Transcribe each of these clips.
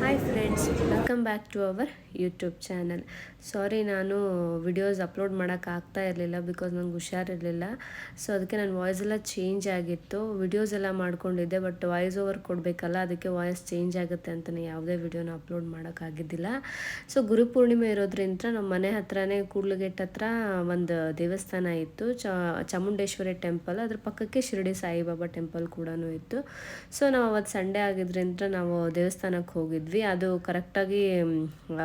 Hi friends welcome back to our YouTube channel sorry ನಾನು videos upload ಮಾಡೋಕ್ಕಾಗ್ತಾ ಇರಲಿಲ್ಲ because ನನಗೆ ಹುಷಾರಿರಲಿಲ್ಲ ಸೊ ಅದಕ್ಕೆ ನನ್ನ ವಾಯ್ಸ್ ಎಲ್ಲ ಚೇಂಜ್ ಆಗಿತ್ತು. ವಿಡಿಯೋಸ್ ಎಲ್ಲ ಮಾಡ್ಕೊಂಡಿದ್ದೆ ಬಟ್ ವಾಯ್ಸ್ ಓವರ್ ಕೊಡಬೇಕಲ್ಲ, ಅದಕ್ಕೆ ವಾಯ್ಸ್ ಚೇಂಜ್ ಆಗುತ್ತೆ ಅಂತಲೇ ಯಾವುದೇ ವಿಡಿಯೋನ ಅಪ್ಲೋಡ್ ಮಾಡೋಕ್ಕಾಗಿದ್ದಿಲ್ಲ ಸೊ ಗುರುಪೂರ್ಣಿಮೆ ಇರೋದ್ರಿಂದ ನಮ್ಮ ಮನೆ ಹತ್ರನೇ ಕೂಡ್ಲುಗೇಟ್ ಹತ್ರ ಒಂದು ದೇವಸ್ಥಾನ ಇತ್ತು. ಚ, ಚಾಮುಂಡೇಶ್ವರಿ ಟೆಂಪಲ್ ಅದ್ರ ಪಕ್ಕಕ್ಕೆ ಶಿರಡಿ ಸಾಯಿಬಾಬಾ ಟೆಂಪಲ್ ಕೂಡ ಇತ್ತು. ಸೊ ನಾವು ಅವತ್ತು ಸಂಡೇ ಆಗಿದ್ರಿಂದ ನಾವು ದೇವಸ್ಥಾನಕ್ಕೆ ಹೋಗಿದ್ವಿ ಅದು ಕರೆಕ್ಟಾಗಿ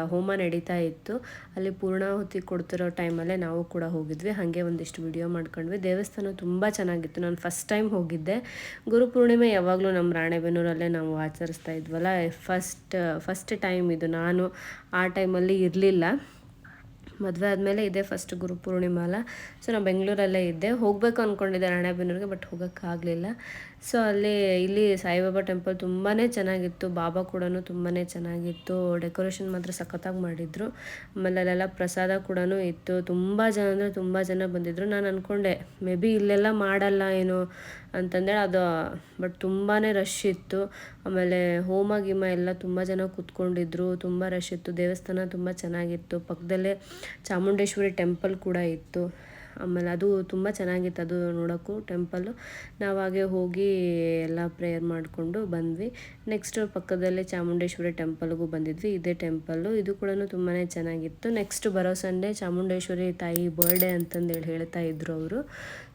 ಹೋಮ ನಡೀತಾ ಇತ್ತು. ಅಲ್ಲಿ ಪೂರ್ಣಾಹುತಿ ಕೊಡ್ತಿರೋ ಟೈಮಲ್ಲೇ ನಾವು ಕೂಡ ಹೋಗಿದ್ವಿ. ಹಾಗೆ ಒಂದಿಷ್ಟು ವಿಡಿಯೋ ಮಾಡ್ಕೊಂಡ್ವಿ. ದೇವಸ್ಥಾನ ತುಂಬ ಚೆನ್ನಾಗಿತ್ತು. ನಾನು ಫಸ್ಟ್ ಟೈಮ್ ಹೋಗಿದ್ದೆ. ಗುರುಪೂರ್ಣಿಮೆ ಯಾವಾಗಲೂ ನಮ್ಮ ರಾಣೆಬೆನ್ನೂರಲ್ಲೇ ನಾವು ಆಚರಿಸ್ತಾ ಇದ್ವಲ್ಲ. ಫಸ್ಟ್ ಫಸ್ಟ್ ಟೈಮ್ ಇದು. ನಾನು ಆ ಟೈಮಲ್ಲಿ ಇರಲಿಲ್ಲ. ಮದುವೆ ಆದಮೇಲೆ ಇದೆ ಫಸ್ಟ್ ಗುರುಪೂರ್ಣಿಮೆ ಅಲ್ಲ ಸೊ ನಾನು ಬೆಂಗಳೂರಲ್ಲೇ ಇದ್ದೆ. ಹೋಗಬೇಕು ಅಂದ್ಕೊಂಡಿದ್ದೆ ರಾಣೆಬೆನ್ನೂರಿಗೆ ಬಟ್ ಹೋಗೋಕ್ಕಾಗಲಿಲ್ಲ. ಸೊ ಅಲ್ಲಿ, ಇಲ್ಲಿ ಸಾಯಿಬಾಬಾ ಟೆಂಪಲ್ ತುಂಬಾ ಚೆನ್ನಾಗಿತ್ತು. ಬಾಬಾ ಕೂಡ ತುಂಬಾ ಚೆನ್ನಾಗಿತ್ತು. ಡೆಕೋರೇಷನ್ ಮಾತ್ರ ಸಖತ್ತಾಗಿ ಮಾಡಿದರು. ಆಮೇಲೆ ಅಲ್ಲೆಲ್ಲ ಪ್ರಸಾದ ಕೂಡ ಇತ್ತು. ತುಂಬ ಜನ ಅಂದರೆ ತುಂಬ ಜನ ಬಂದಿದ್ದರು ನಾನು ಅಂದ್ಕೊಂಡೆ ಮೇ ಬಿ ಇಲ್ಲೆಲ್ಲ ಮಾಡಲ್ಲ ಏನು? ಅಂತಂದೇಳಿ ಅದು ಬಟ್ ತುಂಬಾ ರಶ್ ಇತ್ತು. ಆಮೇಲೆ ಹೋಮ ಗೀಮ ಎಲ್ಲ ತುಂಬ ಜನ ಕೂತ್ಕೊಂಡಿದ್ರು. ತುಂಬ ರಶ್ ಇತ್ತು. ದೇವಸ್ಥಾನ ತುಂಬ ಚೆನ್ನಾಗಿತ್ತು. ಪಕ್ಕದಲ್ಲೇ ಚಾಮುಂಡೇಶ್ವರಿ ಟೆಂಪಲ್ ಕೂಡ ಇತ್ತು. ಆಮೇಲೆ ಅದು ತುಂಬ ಚೆನ್ನಾಗಿತ್ತು ಅದು ನೋಡೋಕ್ಕೂ ಟೆಂಪಲ್ಲು. ನಾವು ಹಾಗೆ ಹೋಗಿ ಎಲ್ಲ ಪ್ರೇಯರ್ ಮಾಡಿಕೊಂಡು ಬಂದ್ವಿ. ನೆಕ್ಸ್ಟ್ ಪಕ್ಕದಲ್ಲೇ ಚಾಮುಂಡೇಶ್ವರಿ ಟೆಂಪಲ್ಗೂ ಬಂದಿದ್ವಿ. ಇದೇ ಟೆಂಪಲ್ಲು. ಇದು ಕೂಡ ತುಂಬಾ ಚೆನ್ನಾಗಿತ್ತು. ನೆಕ್ಸ್ಟ್ ಬರೋ ಸಂಡೇ ಚಾಮುಂಡೇಶ್ವರಿ ತಾಯಿ ಬರ್ಡೇ ಅಂತಂದೇಳಿ ಹೇಳ್ತಾ ಇದ್ರು ಅವರು.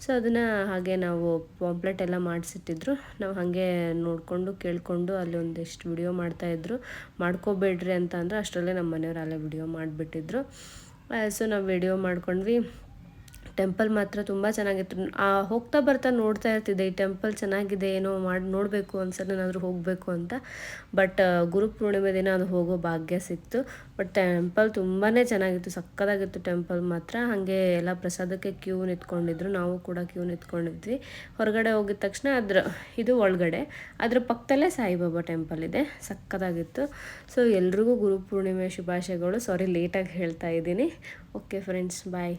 ಸೊ ಅದನ್ನು ಹಾಗೆ ನಾವು ಪಾಂಪ್ಲೆಟ್ ಎಲ್ಲ ಮಾಡಿಸಿಟ್ಟಿದ್ರು. ನಾವು ಹಾಗೆ ನೋಡಿಕೊಂಡು ಕೇಳಿಕೊಂಡು ಅಲ್ಲಿ ಒಂದಿಷ್ಟು ವಿಡಿಯೋ ಮಾಡ್ತಾಯಿದ್ರು ಮಾಡ್ಕೋಬೇಡ್ರಿ ಅಂತ ಅಂದರೆ. ಅಷ್ಟರಲ್ಲೇ ನಮ್ಮ ಮನೆಯವರು ಅಲ್ಲೇ ವಿಡಿಯೋ ಮಾಡಿಬಿಟ್ಟಿದ್ರು. ಸೊ ನಾವು ವಿಡಿಯೋ ಮಾಡ್ಕೊಂಡ್ವಿ. ಟೆಂಪಲ್ ಮಾತ್ರ ತುಂಬ ಚೆನ್ನಾಗಿತ್ತು. ಆ, ಹೋಗ್ತಾ ಬರ್ತಾ ನೋಡ್ತಾ ಇರ್ತಿದ್ದೆ, ಈ ಟೆಂಪಲ್ ಚೆನ್ನಾಗಿದೆ, ಏನೋ ಮಾಡಿ, ನೋಡಬೇಕು ಒಂದ್ಸಲನಾದರೂ ಹೋಗಬೇಕು ಅಂತ. ಬಟ್ ಗುರುಪೂರ್ಣಿಮೆ ದಿನ ಅದು ಹೋಗೋ ಭಾಗ್ಯ ಸಿಕ್ತು. ಬಟ್, ಟೆಂಪಲ್ ತುಂಬಾ ಚೆನ್ನಾಗಿತ್ತು, ಸಕ್ಕದಾಗಿತ್ತು ಟೆಂಪಲ್ ಮಾತ್ರ. ಹಾಗೆ ಎಲ್ಲ ಪ್ರಸಾದಕ್ಕೆ ಕ್ಯೂ ನಿಂತ್ಕೊಂಡಿದ್ರು. ನಾವು ಕೂಡ ಕ್ಯೂ ನಿಂತ್ಕೊಂಡಿದ್ವಿ. ಹೊರಗಡೆ ಹೋಗಿದ ತಕ್ಷಣ ಅದ್ರ, ಇದು ಒಳಗಡೆ. ಅದ್ರ ಪಕ್ಕದಲ್ಲೇ ಸಾಯಿಬಾಬಾ ಟೆಂಪಲ್ ಇದೆ. ಸಕ್ಕದಾಗಿತ್ತು. ಸೊ, ಎಲ್ರಿಗೂ ಗುರುಪೂರ್ಣಿಮೆ ಶುಭಾಶಯಗಳು. ಸಾರಿ, ಲೇಟಾಗಿ ಹೇಳ್ತಾ ಇದ್ದೀನಿ. Okay, friends, bye.